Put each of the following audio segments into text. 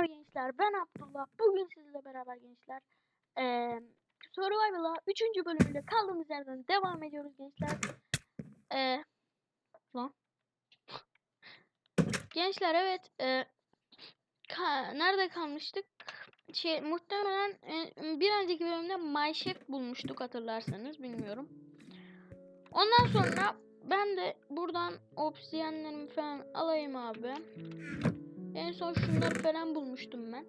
Selam gençler ben Abdullah. Bugün sizle beraber gençler eee Survival'a 3. bölümünde kaldığımız yerden devam ediyoruz gençler. Eee lan. Gençler evet eee ka- nerede kalmıştık? Şey muhtemelen e, bir önceki bölümde My bulmuştuk hatırlarsanız bilmiyorum. Ondan sonra ben de buradan obsidiyenlerimi falan alayım abi. En son şunları falan bulmuştum ben.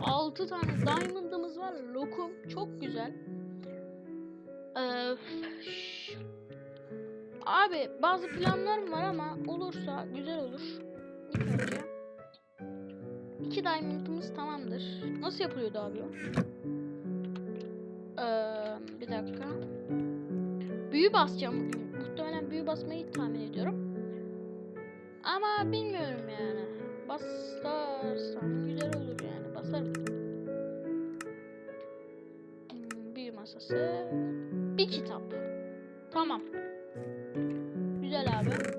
6 tane diamond'ımız var. Lokum çok güzel. Ee, abi bazı planlarım var ama olursa güzel olur. İlk önce iki diamond'ımız tamamdır. Nasıl yapılıyordu abi o? Ee, bir dakika. Büyü basacağım bugün. Muhtemelen büyü basmayı tahmin ediyorum. Ama bilmiyorum yani. Basarsam güzel olur yani. Basarım. Hmm, Bir masası. Bir kitap. Tamam. Güzel abi.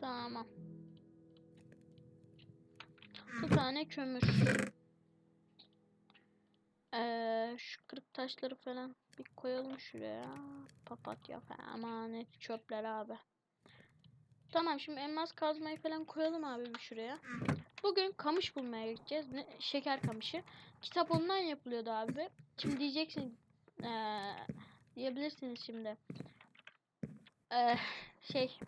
Tamam. Bir tane kömür. Ee, şu kırık taşları falan bir koyalım şuraya. Papatya falan. Aman çöpler abi. Tamam şimdi elmas kazmayı falan koyalım abi bir şuraya. Bugün kamış bulmaya gideceğiz. Ne, şeker kamışı. Kitap ondan yapılıyordu abi. Şimdi diyeceksin eee, diyebilirsiniz şimdi. Eee, şey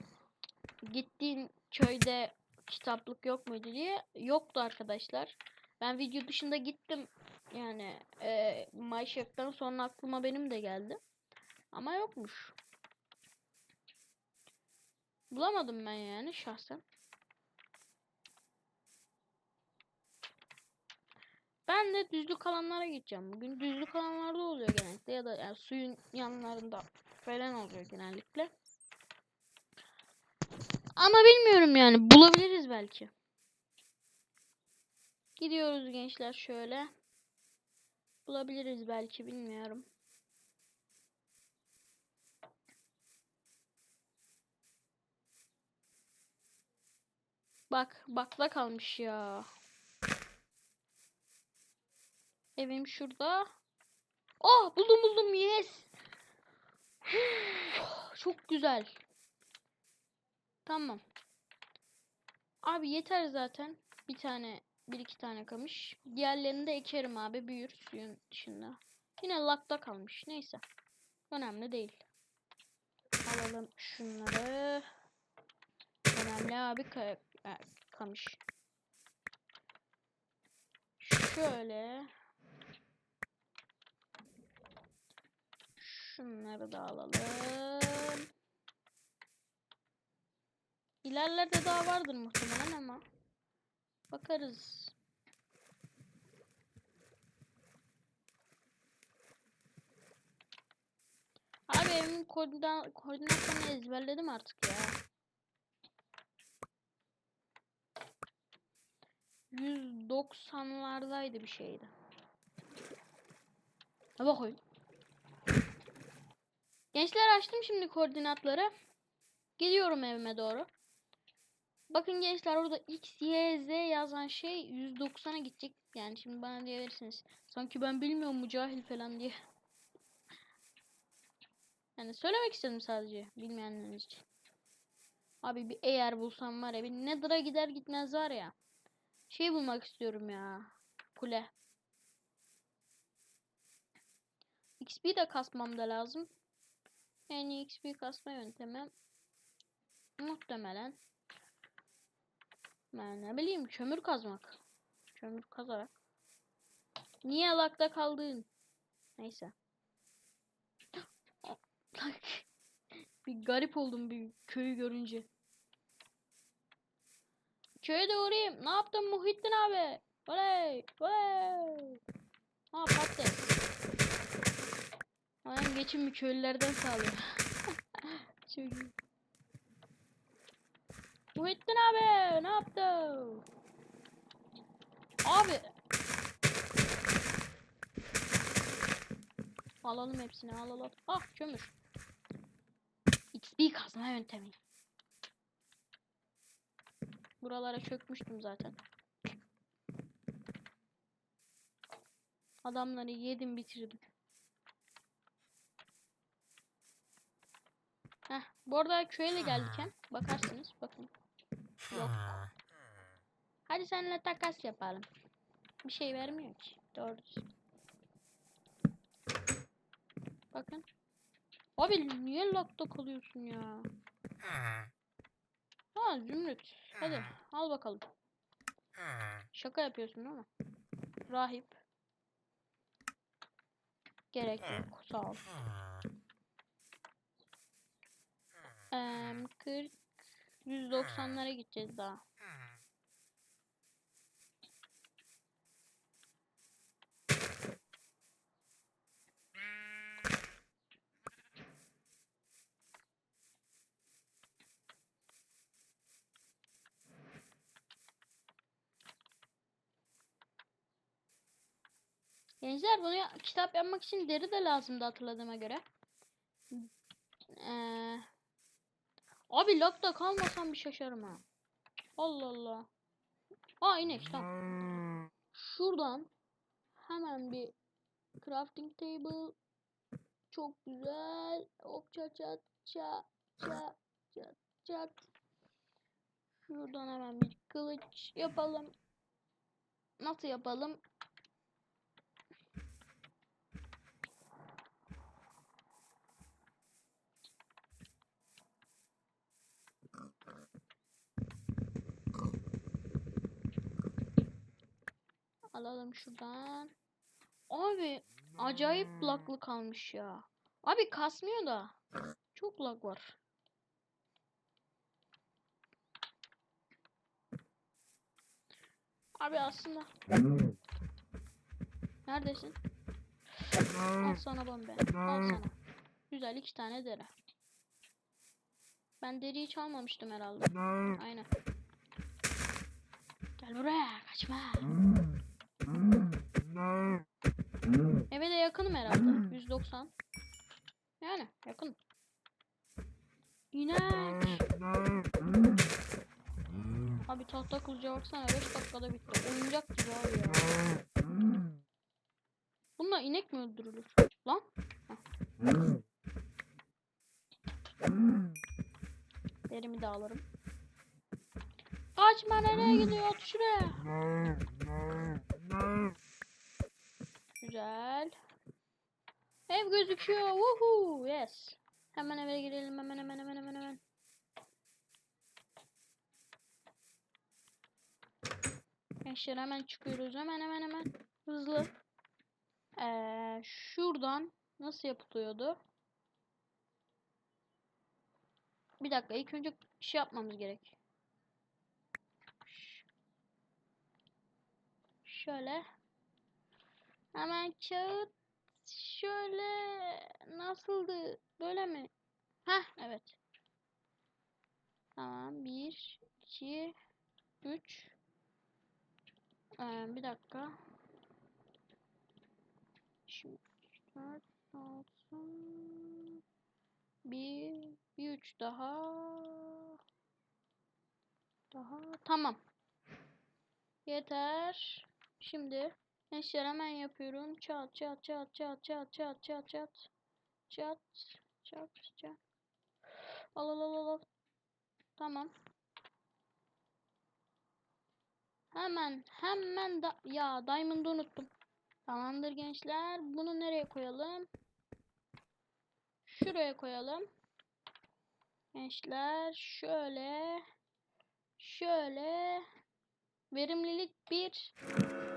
gittiğin köyde kitaplık yok muydu diye. Yoktu arkadaşlar. Ben video dışında gittim. Yani eee My Chef'ten sonra aklıma benim de geldi. Ama yokmuş. Bulamadım ben yani şahsen. Ben de düzlük alanlara gideceğim. Bugün düzlük alanlarda oluyor genellikle ya da yani suyun yanlarında falan oluyor genellikle. Ama bilmiyorum yani bulabiliriz belki. Gidiyoruz gençler şöyle. Bulabiliriz belki bilmiyorum. Bak bakla kalmış ya. Evim şurada. Oh buldum buldum yes. Çok güzel. Tamam. Abi yeter zaten. Bir tane bir iki tane kamış. Diğerlerini de ekerim abi büyür suyun dışında. Yine lakta kalmış. Neyse. Önemli değil. Alalım şunları. Önemli abi ka e, kamış. Şöyle. Şunları da alalım. İlerlerde daha vardır muhtemelen ama bakarız. Abi evimin koordina koordinatlarını ezberledim artık ya. 190'lardaydı bir şeydi. Ha bakayım. Gençler açtım şimdi koordinatları. Gidiyorum evime doğru. Bakın gençler orada X, Y, Z yazan şey 190'a gidecek. Yani şimdi bana diyebilirsiniz. Sanki ben bilmiyorum mu cahil falan diye. Yani söylemek istedim sadece bilmeyenleriniz için. Abi bir eğer bulsam var ya bir Nether'a gider gitmez var ya. Şey bulmak istiyorum ya. Kule. XP de kasmam da lazım. İyi XP kasma yöntemi muhtemelen ben ne bileyim kömür kazmak. Kömür kazarak. Niye lakta kaldın? Neyse. bir garip oldum bir köyü görünce. Köye de uğrayayım. Ne yaptın Muhittin abi? Oley! Oley! Aa patates. Hemen geçimi köylülerden sağlıyor. Çok iyi. Muhittin abi ne yaptı? Abi. Alalım hepsini alalım. Ah kömür. XP kazma yöntemi. Buralara çökmüştüm zaten. Adamları yedim bitirdim. Heh, bu arada köye de geldik hem. Bakarsınız bakın. Yok. Hadi seninle takas yapalım. Bir şey vermiyor ki. Doğru. Bakın. Abi niye lockta kalıyorsun ya? Ha Zümrüt. Hadi al bakalım. Şaka yapıyorsun ama. Rahip. Gerek yok. Sağ ol. Eee 40 190'lara gideceğiz daha. Gençler bunu ya- kitap yapmak için deri de lazımdı hatırladığıma göre. Ee, abi lockta kalmasam bir şaşarım ha. Allah Allah. Aa inek tamam. Şuradan hemen bir crafting table çok güzel. Hop çat çat çat çat çat çat. Şuradan hemen bir kılıç yapalım. Nasıl yapalım? Alalım şuradan. Abi acayip laglı kalmış ya. Abi kasmıyor da. Çok lag var. Abi aslında. Neredesin? Al sana bombe. Al sana. Güzel iki tane deri. Ben deriyi çalmamıştım herhalde. Aynen. Gel buraya kaçma. 90. Yani yakın. İnek. Abi tahta kılıca baksana 5 dakikada bitti. Oyuncak gibi abi ya. Bununla inek mi öldürülür? Lan. Heh. Derimi de alırım. Kaçma nereye gidiyor? At şuraya. Güzel. Ev gözüküyor. Woohoo. Yes. Hemen eve girelim. Hemen hemen hemen hemen hemen. Gençler hemen çıkıyoruz. Hemen hemen hemen. Hızlı. Ee, şuradan nasıl yapılıyordu? Bir dakika. ilk önce şey yapmamız gerek. Şöyle. Hemen kağıt şöyle nasıldı? Böyle mi? Heh evet. Tamam. Bir, iki, üç. Ee, bir dakika. Şimdi dört, altı. Bir, bir üç daha. Daha. Tamam. Yeter. Şimdi gençler hemen yapıyorum. Çat çat çat çat çat çat çat çat. Çat çat çat. Al al al al. Tamam. Hemen hemen da ya diamond'ı unuttum. Tamamdır gençler. Bunu nereye koyalım? Şuraya koyalım. Gençler şöyle şöyle verimlilik bir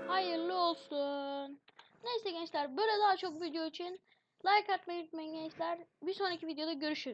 hayırlı olsun. Neyse gençler böyle daha çok video için like atmayı unutmayın gençler. Bir sonraki videoda görüşürüz.